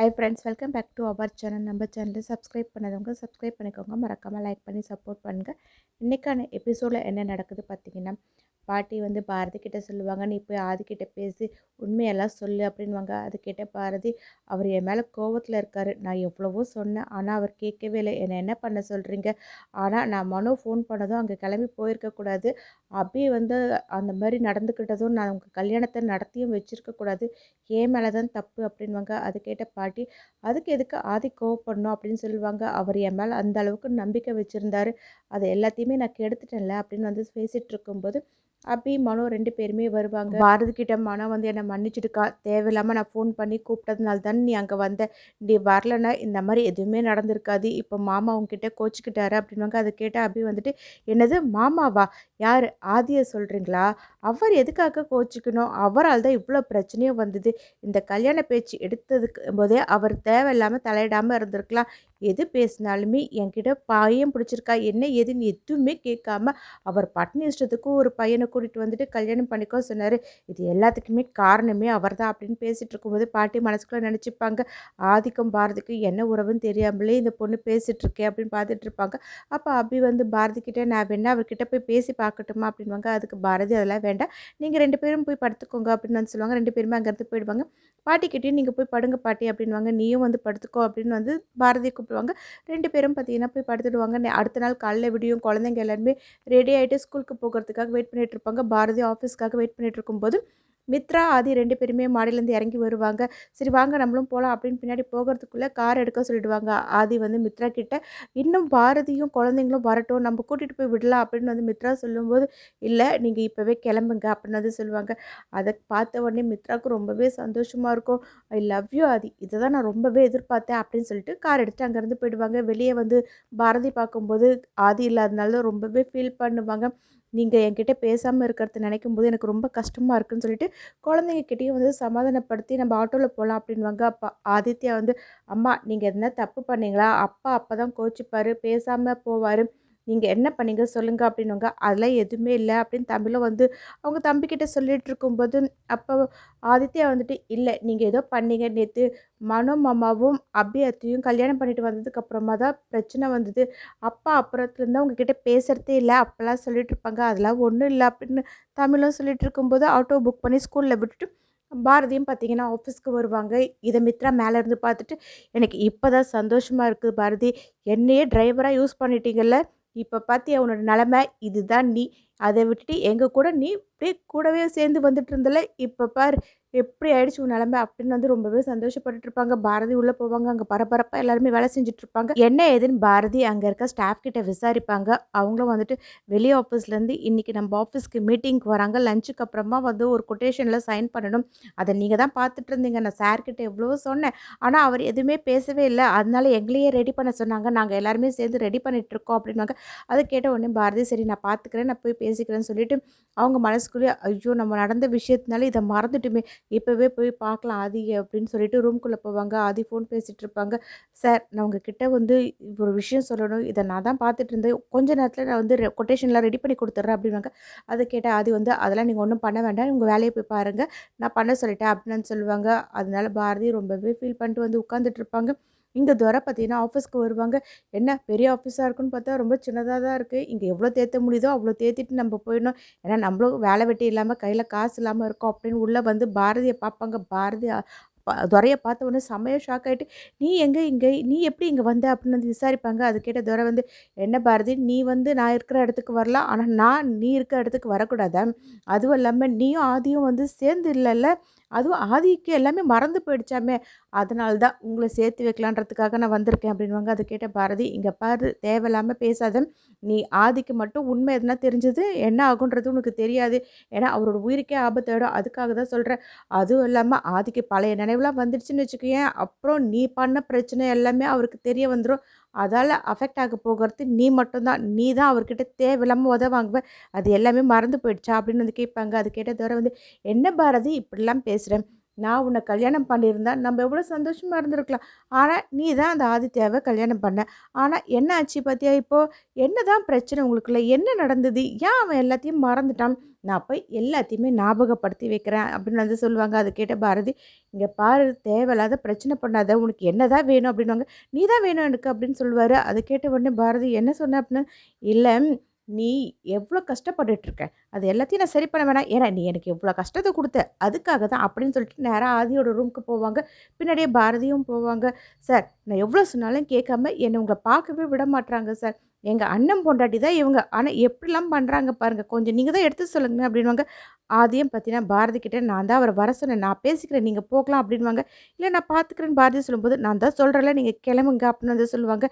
Hi friends welcome back to our channel நம்ம சேனலில் subscribe பண்ணதவங்க subscribe பண்ணிக்கோங்க. மறக்காமல் லைக் பண்ணி சப்போர்ட் பண்ணுங்கள் இன்றைக்கான எபிசோடில் என்ன நடக்குது பார்த்தீங்கன்னா பாட்டி வந்து பாரதி கிட்ட சொல்லுவாங்க நீ போய் ஆதிக்கிட்ட பேசி உண்மையெல்லாம் சொல்லு அப்படின்வாங்க அது கேட்ட பாரதி அவர் என் மேலே கோவத்தில் இருக்கார். நான் எவ்வளவோ சொன்னேன் ஆனால் அவர் கேட்கவே இல்லை. என்னை என்ன பண்ண சொல்கிறீங்க ஆனால் நான் மனோ ஃபோன் பண்ணதும் அங்கே கிளம்பி போயிருக்கக்கூடாது அபி வந்து அந்த மாதிரி நடந்துக்கிட்டதும் நான் உங்கள் கல்யாணத்தை நடத்தியும் வச்சுருக்கக்கூடாது ஏன் மேலே தான் தப்பு அப்படின்வாங்க அது கேட்ட பாட்டி அதுக்கு எதுக்கு ஆதி கோவப்படணும்? அப்படின்னு சொல்லுவாங்க. அவர் என் மேலே அந்த அளவுக்கு நம்பிக்கை வச்சுருந்தாரு. அது எல்லாத்தையுமே நான் கெடுத்துட்டேன்ல அப்படின்னு வந்து பேசிகிட்டு இருக்கும்போது அபி மனோ ரெண்டு பேருமே வருவாங்க. பாரதி கிட்ட மனோ வந்து என்னை மன்னிச்சிடுக்கா தேவையில்லாமல் நான் ஃபோன் பண்ணி கூப்பிட்டதுனால தான் நீ அங்கே வந்த. நீ வரலன்னா இந்த மாதிரி எதுவுமே நடந்திருக்காது. இப்போ மாமா உங்ககிட்ட கோச்சிக்கிட்டாரு அப்படின்வாங்க அதை கேட்ட அபி வந்துட்டு என்னது மாமாவா? யார்? ஆதியை சொல்கிறீங்களா அவர் எதுக்காக கோச்சிக்கணும்? அவரால் தான் இவ்வளோ பிரச்சனையும் வந்தது. இந்த கல்யாண பேச்சு எடுத்ததுக்கு போதே அவர் தேவையில்லாமல் தலையிடாமல் இருந்திருக்கலாம். எது பேசினாலுமே என்கிட்ட பையன் பிடிச்சிருக்கா? என்ன ஏதுன்னு எதுவுமே கேட்காம அவர் பட்னி இஷ்டத்துக்கும் ஒரு பையனை கூட்டிகிட்டு வந்துட்டு கல்யாணம் பண்ணிக்கோ சொன்னார். இது எல்லாத்துக்குமே காரணமே அவர் தான் அப்படின்னு பேசிகிட்டு இருக்கும்போது பாட்டி மனசுக்குள்ளே நினச்சிப்பாங்க. ஆதிக்கம் பாரதிக்கும் என்ன உறவுன்னு தெரியாமலே இந்த பொண்ணு பேசிகிட்ருக்கே அப்படின்னு பார்த்துட்டு இருப்பாங்க. அப்போ அபி வந்து பாரதி கிட்டே நான் வேணா அவர்கிட்ட போய் பேசி பார்க்கட்டுமா? அப்படின்வாங்க அதுக்கு பாரதி அதெல்லாம் வேண்டாம். நீங்கள் ரெண்டு பேரும் போய் படுத்துக்கோங்க அப்படின்னு வந்து சொல்லுவாங்க. ரெண்டு பேருமே அங்கேருந்து போயிடுவாங்க. பாட்டிக்கிட்டேயும் நீங்கள் போய் படுங்க பாட்டி அப்படின்வாங்க நீயும் வந்து படுத்துக்கோ அப்படின்னு வந்து பாரதிக்கு கூப்பிடுவாங்க ரெண்டு பேரும் பார்த்தீங்கன்னா போய் படுத்துடுவாங்க. அடுத்த நாள் காலைல விடியும் குழந்தைங்க எல்லாருமே ரெடி ஆகிட்டு ஸ்கூலுக்கு போகிறதுக்காக வெயிட் பண்ணிகிட்டு இருப்பாங்க. பாரதி ஆஃபீஸ்க்காக வெயிட் பண்ணிகிட்டு இருக்கும்போது மித்ரா ஆதி ரெண்டு பேருமே மாடியிலேருந்து இறங்கி வருவாங்க. சரி வாங்க நம்மளும் போகலாம் அப்படின்னு பின்னாடி போகிறதுக்குள்ளே கார் எடுக்க சொல்லிடுவாங்க. ஆதி வந்து மித்ரா கிட்ட இன்னும் பாரதியும் குழந்தைங்களும் வரட்டும். நம்ம கூட்டிகிட்டு போய் விடலாம். அப்படின்னு வந்து மித்ரா சொல்லும்போது இல்லை நீங்கள் இப்போவே கிளம்புங்க. அப்படின்னு வந்து சொல்லுவாங்க. அதை பார்த்த உடனே மித்ராவுக்கு ரொம்பவே சந்தோஷமாக இருக்கும். I love you Aadhi. இதை தான் நான் ரொம்பவே எதிர்பார்த்தேன். அப்படின்னு சொல்லிட்டு கார் எடுத்துட்டு அங்கேருந்து போயிடுவாங்க. வெளியே வந்து பாரதி பார்க்கும்போது ஆதி இல்லாதனால ரொம்பவே ஃபீல் பண்ணுவாங்க. நீங்கள் என்கிட்ட பேசாமல் இருக்கிறத நினைக்கும் போது எனக்கு ரொம்ப கஷ்டமாக இருக்குன்னு சொல்லிட்டு குழந்தைங்க கிட்டேயும் வந்து சமாதானப்படுத்தி நம்ம ஆட்டோவில் போகலாம் அப்படின்வாங்க அப்பா ஆதித்யா வந்து அம்மா நீங்கள் எதனா தப்பு பண்ணீங்களா? அப்பா அப்போ தான் கோச்சிப்பார் பேசாமல் போவார். நீங்கள் என்ன பண்ணீங்க? சொல்லுங்கள் அப்படின்னுங்க அதெல்லாம் எதுவுமே இல்லை அப்படின்னு தமிழும் வந்து அவங்க தம்பிக்கிட்ட சொல்லிகிட்டு இருக்கும்போது அப்போ ஆதித்யா வந்துட்டு இல்லை நீங்கள் ஏதோ பண்ணீங்க. நேற்று மனோ மாமாவும் அபி அத்தையும் கல்யாணம் பண்ணிட்டு வந்ததுக்கு அப்புறமா தான் பிரச்சனை வந்தது. அப்பா அப்புறத்துலேருந்து அவங்கக்கிட்ட பேசுகிறதே இல்லை. அப்போல்லாம் சொல்லிட்டு இருப்பாங்க. அதெல்லாம் ஒன்றும் இல்லை அப்படின்னு தமிழும் சொல்லிட்டு இருக்கும்போது ஆட்டோ புக் பண்ணி ஸ்கூலில் விட்டுட்டு பாரதியும் பார்த்தீங்கன்னா ஆஃபீஸ்க்கு வருவாங்க. இதை மித்ரா மேலே இருந்து பார்த்துட்டு எனக்கு இப்போ தான் சந்தோஷமாக இருக்குது பாரதி. என்னையே டிரைவராக யூஸ் பண்ணிட்டீங்கல்ல. இப்போ பார்த்தியா உன்னோட நிலமை இதுதான் நீ அதை விட்டுட்டு எங்கள் கூட நீ அப்படியே கூடவே சேர்ந்து வந்துட்டு இருந்தல இப்போ பார் எப்படி ஆயிடுச்சு உன் நிலமை அப்படின்னு வந்து ரொம்பவே சந்தோஷப்பட்டு இருப்பாங்க பாரதி உள்ளே போவாங்க அங்கே பரபரப்பாக எல்லாருமே வேலை செஞ்சுட்டு இருப்பாங்க என்ன ஏதுன்னு பாரதி அங்கே இருக்க ஸ்டாஃப் கிட்ட விசாரிப்பாங்க. அவங்களும் வந்துட்டு வெளியே ஆஃபீஸ்லேருந்து இன்றைக்கி நம்ம ஆஃபீஸ்க்கு மீட்டிங்க்கு வராங்க. லஞ்சுக்கு அப்புறமா வந்து ஒரு கொட்டேஷனில் சைன் பண்ணணும். அதை நீங்கள் தான் பார்த்துட்டு இருந்தீங்க நான் சார்கிட்ட எவ்வளோ சொன்னேன். ஆனால் அவர் எதுவுமே பேசவே இல்லை. அதனால எங்களையே ரெடி பண்ண சொன்னாங்க. நாங்கள் எல்லாருமே சேர்ந்து ரெடி பண்ணிட்டு இருக்கோம் அப்படின்னாங்க. அதை கேட்ட உடனே பாரதி சரி நான் பார்த்துக்கிறேன். நான் போய் பேசிக்கிறேன்னு சொல்லிட்டு அவங்க மனசுக்குள்ளேயே ஐயோ நம்ம நடந்த விஷயத்தினால இதை மறந்துட்டுமே இப்போவே போய் பார்க்கலாம் ஆதி அப்படின்னு சொல்லிட்டு ரூம்குள்ளே போவாங்க. ஆதி ஃபோன் பேசிகிட்டு இருப்பாங்க. சார் நான் உங்ககிட்ட வந்து ஒரு விஷயம் சொல்லணும். இதை நான் தான் பார்த்துட்டு இருந்தேன். கொஞ்ச நேரத்தில் நான் வந்து கொட்டேஷன்லாம் ரெடி பண்ணி கொடுத்துட்றேன் அப்படின்னாங்க அதை கேட்ட ஆதி வந்து அதெல்லாம் நீங்கள் ஒன்றும் பண்ண வேண்டாம். உங்கள் வேலையை போய் பாருங்கள் நான் பண்ண சொல்லிட்டேன் அப்படின்னு சொல்லுவாங்க. அதனால பாரதி ரொம்பவே ஃபீல் பண்ணிட்டு வந்து உட்காந்துட்டு இருப்பாங்க. இங்கே துறை பார்த்தீங்கன்னா ஆஃபீஸ்க்கு வருவாங்க. என்ன பெரிய ஆஃபீஸாக இருக்குன்னு பார்த்தா ரொம்ப சின்னதாக தான் இருக்குது இங்கே எவ்வளோ தேத்த முடியுதோ அவ்வளோ தேத்திட்டு நம்ம போயிடணும். ஏன்னா நம்மளும் வேலை வெட்டி இல்லாமல் கையில் காசு இல்லாமல் இருக்கோம் அப்படின்னு உள்ளே வந்து பாரதியை பார்ப்பாங்க பாரதி துறையை துரையை பார்த்த உடனே செம்மைய ஷாக் ஆகிட்டு நீ எங்கே இங்கே நீ எப்படி இங்கே வந்த? அப்படின்னு வந்து விசாரிப்பாங்க. அது கேட்ட துறை வந்து என்ன பாரதி நீ வந்து நான் இருக்கிற இடத்துக்கு வரலாம். ஆனால் நான் நீ இருக்கிற இடத்துக்கு வரக்கூடாதா? அதுவும் இல்லாமல் நீயும் ஆதியும் வந்து சேர்ந்து இல்லைல்ல. அதுவும் ஆதிக்கு எல்லாமே மறந்து போயிடுச்சாமே. அதனால தான் உங்களை சேர்த்து வைக்கலான்றதுக்காக நான் வந்திருக்கேன் அப்படின்வாங்க அதை கேட்ட பாரதி இங்கே பாரு தேவையில்லாமல் பேசாத. நீ ஆதிக்கு மட்டும் உண்மை எதுனா தெரிஞ்சது என்ன ஆகுன்றது உனக்கு தெரியாது. ஏன்னா அவரோட உயிருக்கே ஆபத்தாயிடும் அதுக்காக தான் சொல்கிறேன் அதுவும் இல்லாமல் ஆதிக்கு பழைய நினைவுலாம் வந்துடுச்சுன்னு வச்சுக்கோயேன். அப்புறம் நீ பண்ண பிரச்சனை எல்லாமே அவருக்கு தெரிய வந்துடும் அதால் அஃபெக்ட் ஆக போகிறது நீ மட்டும்தான் நீ தான் அவர்கிட்ட தேவையில்லாமல் உத வாங்குவ. அது எல்லாமே மறந்து போயிடுச்சா? அப்படின்னு வந்து கேட்பாங்க அது கேட்ட தவிர வந்து என்ன பாரதி? இப்படிலாம் பேசுகிறேன் நான் உன்னை கல்யாணம் பண்ணியிருந்தா நம்ம எவ்வளோ சந்தோஷமாக இருந்திருக்கலாம். ஆனால் நீ தான் அந்த ஆதித்யாவை கல்யாணம் பண்ண. ஆனால் என்ன ஆச்சு பார்த்தியா இப்போது என்ன தான் பிரச்சனை உங்களுக்குள்ள? என்ன நடந்தது? ஏன் அவன் எல்லாத்தையும் மறந்துட்டான்? நான் போய் எல்லாத்தையுமே ஞாபகப்படுத்தி வைக்கிறேன் அப்படின்னு வந்து சொல்லுவாங்க. அதை கேட்ட பாரதி இங்கே பாரு தேவையில்லாத பிரச்சனை பண்ணாத. உனக்கு என்ன தான் வேணும்? அப்படின்வாங்க நீ தான் வேணும் எனக்கு அப்படின்னு சொல்லுவார். அதை கேட்ட உடனே பாரதி என்ன சொன்ன அப்படின்னு இல்லை நீ எவ்வளோ கஷ்டப்பட்டுட்ருக்க? அது எல்லாத்தையும் நான் சரி பண்ண வேணாம். ஏன்னா நீ எனக்கு எவ்வளோ கஷ்டத்தை கொடுத்த. அதுக்காக தான் அப்படின்னு சொல்லிட்டு நேராக ஆதியோட ரூமுக்கு போவாங்க. பின்னாடியே பாரதியும் போவாங்க. சார் நான் எவ்வளோ சொன்னாலும் கேட்காம என்னை உங்களை பார்க்கவே விட மாட்றாங்க சார். எங்கள் அண்ணன் பொண்டாட்டி தான் இவங்க. ஆனால் எப்படிலாம் பண்ணுறாங்க பாருங்கள் கொஞ்சம் நீங்கள் தான் எடுத்து சொல்லுங்க அப்படின்வாங்க ஆதியும் பார்த்தீங்கன்னா பாரதி கிட்டே நான் தான் அவரை வர சொன்னேன். நான் பேசிக்கிறேன். நீங்கள் போகலாம் அப்படின்வாங்க இல்லை நான் பார்த்துக்கிறேன்னு பாரதி சொல்லும்போது நான் தான் சொல்கிறேன்ல நீங்கள் கிளம்புங்க அப்படின்னு வந்து சொல்லுவாங்க.